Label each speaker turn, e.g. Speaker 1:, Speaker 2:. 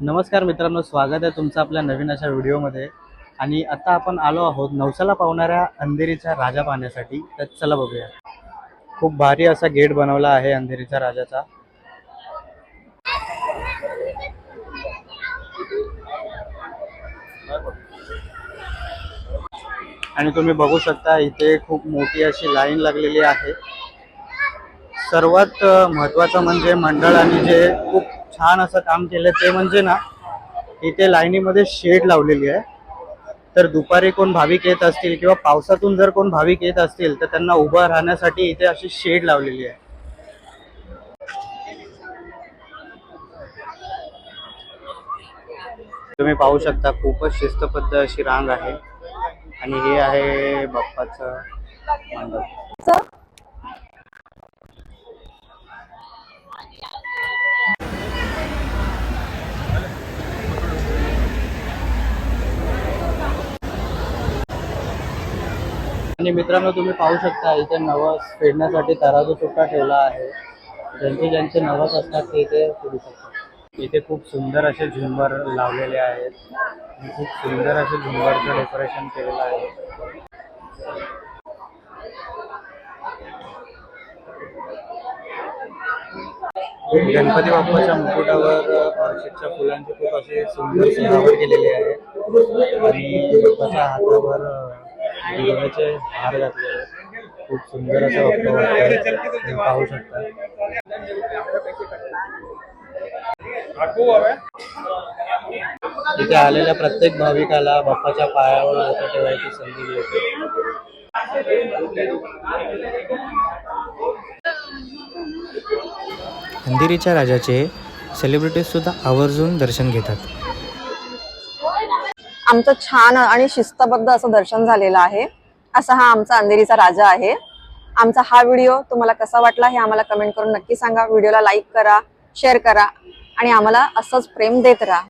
Speaker 1: नमस्कार मित्रांनो स्वागत आहे तुमचं आपल्या नवीन अशा व्हिडिओमध्ये. आणि आता आपण आलो आहोत नवसाला पावणाऱ्या अंधेरीचा राजा पाहण्यासाठी. तर चला बघूया. खूप भारी असा गेट बनवला आहे अंधेरीचा राजाचा. आणि तुम्ही बघू शकता इथे खूप मोठी अशी लाईन लागलेली आहे. सर्वात महत्त्वाचं म्हणजे मंडळाने जे खूप छान असं काम केलं ते म्हणजे ना इथे लाईनीमध्ये शेड लावलेली आहे. तर दुपारी कोण भाविक येत असतील किंवा पावसातून जर कोण भाविक येत असतील तर त्यांना उभं राहण्यासाठी इथे अशी शेड लावलेली आहे. तुम्ही पाहू शकता खूपच शिस्तबद्ध अशी रांग आहे. आणि हे आहे बाप्पाचं मंडप. आणि मित्रांनो तुम्ही पाहू शकता इथे नवस फेडण्यासाठी तराजू सुद्धा ठेवला आहे. ज्यांचे ज्यांचे नवस असतात ते इथे फेडू शकतात. इथे खूप सुंदर असे झुंबर लावलेले आहेत. खूप सुंदर असे झुंबरचं डेकोरेशन केलेलं आहे. गणपती बाप्पाच्या मुकुटावर हर्षदच्या फुलांची खूप असे सुंदर सजावट केलेली आहे. आणि बाप्पाच्या हातावर दुर्गाचे हार घातले. खूप सुंदर असं वाटतं पाहू शकता. तिथे आलेल्या प्रत्येक भाविकाला बाप्पाच्या पायावर डोकं ठेवायची संधी मिळते.
Speaker 2: अंधेरीच्या राजाचे सेलिब्रिटीज सुद्धा आवर्जून दर्शन घेतात.
Speaker 3: आमचं छान आणि शिस्तबद्ध असं दर्शन झालेलं आहे. असा हा आमचा अंधेरीचा राजा आहे. आमचा हा व्हिडिओ तुम्हाला कसा वाटला हे आम्हाला कमेंट करून नक्की सांगा. व्हिडिओला लाईक करा शेअर करा आणि आम्हाला असंच प्रेम देत राहा.